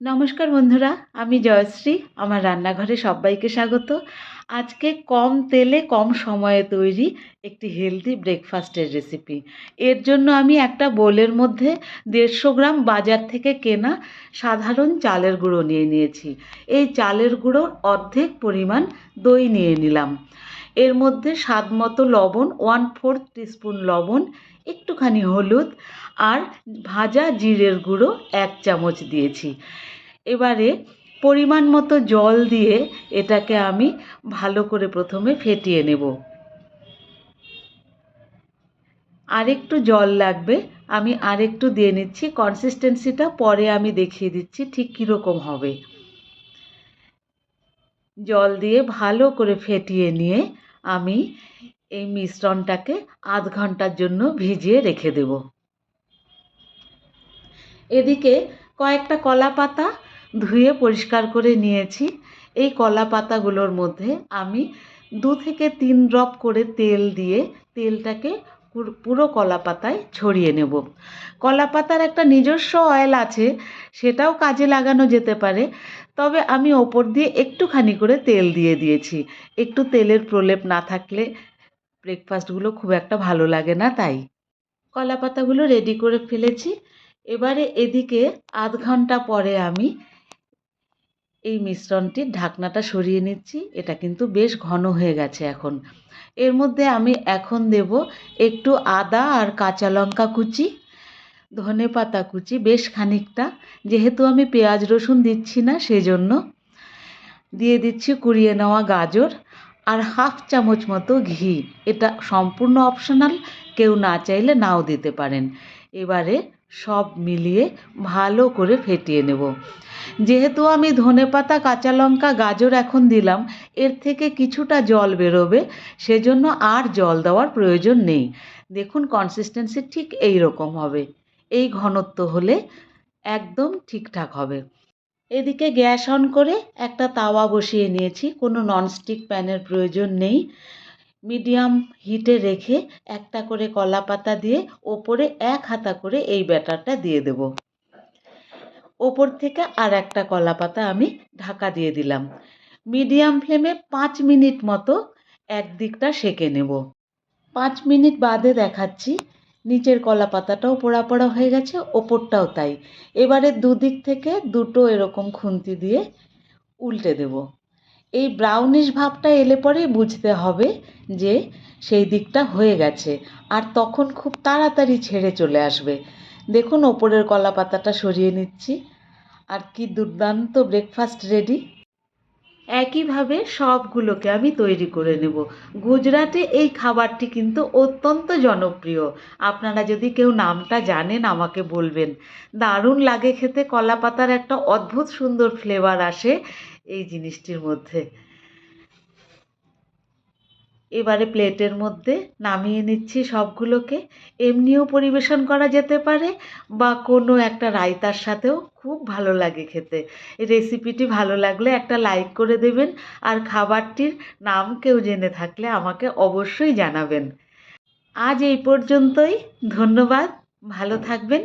নমস্কার বন্ধুরা, আমি জয়শ্রী, আমার রান্নাঘরে সবাইকে স্বাগত। আজকে কম তেলে, কম সময়ে তৈরি একটি হেলদি ব্রেকফাস্টের রেসিপি এর জন্য আমি একটা বোলের মধ্যে দেড়শো গ্রাম বাজার থেকে কেনা সাধারণ চালের গুঁড়ো নিয়ে নিয়েছি। এই চালের গুঁড়োর অর্ধেক পরিমাণ দই নিয়ে নিলাম। এর মধ্যে স্বাদ মতো লবণ ওয়ান ফোর্থ টিস্পুন লবণ, একটুখানি হলুদ আর ভাজা জিরের গুঁড়ো এক চামচ দিয়েছি। এবারে পরিমাণ মতো জল দিয়ে এটাকে আমি ভালো করে প্রথমে ফেটিয়ে নেব। আরেকটু জল লাগবে, আমি আরেকটু দিয়ে নিচ্ছি। কনসিস্টেন্সিটা পরে আমি দেখিয়ে দিচ্ছি ঠিক কীরকম হবে। জল দিয়ে ভালো করে ফেটিয়ে নিয়ে আমি এই মিশ্রণটাকে আধ ঘণ্টার জন্য ভিজিয়ে রেখে দেব। এদিকে কয়েকটা কলা পাতা ধুয়ে পরিষ্কার করে নিয়েছি। এই কলা পাতাগুলোর মধ্যে আমি দু থেকে তিন ড্রপ করে তেল দিয়ে তেলটাকে পুরো কলা পাতায় ছড়িয়ে নেব। কলা পাতার একটা নিজস্ব অয়েল আছে, সেটাও কাজে লাগানো যেতে পারে, তবে আমি ওপর দিয়ে একটুখানি করে তেল দিয়ে দিয়েছি। একটু তেলের প্রলেপ না থাকলে ব্রেকফাস্টগুলো খুব একটা ভালো লাগে না, তাই। কলা পাতাগুলো রেডি করে ফেলেছি। এবারে এদিকে আধ ঘণ্টা পরে আমি এই মিশ্রণটির ঢাকনাটা সরিয়ে নিচ্ছি। এটা কিন্তু বেশ ঘন হয়ে গেছে এখন। এর মধ্যে আমি এখন দেব একটু আদা আর কাঁচা লঙ্কা কুচি, ধনে পাতা কুচি বেশ খানিকটা। যেহেতু আমি পেঁয়াজ রসুন দিচ্ছি না, সেজন্য দিয়ে দিচ্ছি কুড়িয়ে নেওয়া গাজর আর হাফ চামচ মতো ঘি। এটা সম্পূর্ণ অপশনাল কেউ না চাইলে নাও দিতে পারেন। এবারে সব মিলিয়ে ভালো করে ফেটিয়ে নেব। যেহেতু আমি ধনেপাতা, কাঁচা লঙ্কা, গাজর এখন দিলাম, এর থেকে কিছুটা জল বেরোবে, সেজন্য আর জল দেওয়ার প্রয়োজন নেই। দেখুন কনসিস্টেন্সি ঠিক এই রকম হবে। এই ঘনত্ব হলে একদম ঠিকঠাক হবে। এদিকে গ্যাস অন করে একটা তাওয়া বসিয়ে নিয়েছি। কোনো ননস্টিক প্যানের প্রয়োজন নেই। মিডিয়াম হিটে রেখে একটা করে কলা পাতা দিয়ে ওপরে এক হাতা করে এই ব্যাটারটা দিয়ে দেব। ওপর থেকে আর একটা কলা পাতা আমি ঢাকা দিয়ে দিলাম। মিডিয়াম ফ্লেমে পাঁচ মিনিট মতো একদিকটা সেকে নেব। পাঁচ মিনিট বাদে দেখাচ্ছি, নিচের কলা পাতাটাও পোড়া পোড়া হয়ে গেছে, ওপরটাও তাই। এবারে দুদিক থেকে দুটো এরকম খুন্তি দিয়ে উল্টে দেব। এই ব্রাউনিশ ভাবটা এলে পরেই বুঝতে হবে যে সেই দিকটা হয়ে গেছে। আর তখন খুব তাড়াতাড়ি ছেড়ে চলে আসবে। দেখুন ওপরের কলা পাতাটা সরিয়ে নিচ্ছি। আর কি দুর্দান্ত ব্রেকফাস্ট রেডি একইভাবে সবগুলোকে আমি তৈরি করে নেব। গুজরাটে এই খাবারটি কিন্তু অত্যন্ত জনপ্রিয়। আপনারা যদি কেউ নামটা জানেন, আমাকে বলবেন। দারুণ লাগে খেতে কলা পাতার একটা অদ্ভুত সুন্দর ফ্লেভার আসে এই জিনিসটির মধ্যে। এবারে প্লেটের মধ্যে নামিয়ে নিচ্ছি সবগুলোকে। এমনিও পরিবেশন করা যেতে পারে বা কোনো একটা রায়তার সাথেও খুব ভালো লাগে খেতে। রেসিপিটি ভালো লাগলে একটা লাইক করে দেবেন আর খাবারটির নাম কেউ জেনে থাকলে আমাকে অবশ্যই জানাবেন। আজ এই পর্যন্তই, ধন্যবাদ, ভালো থাকবেন।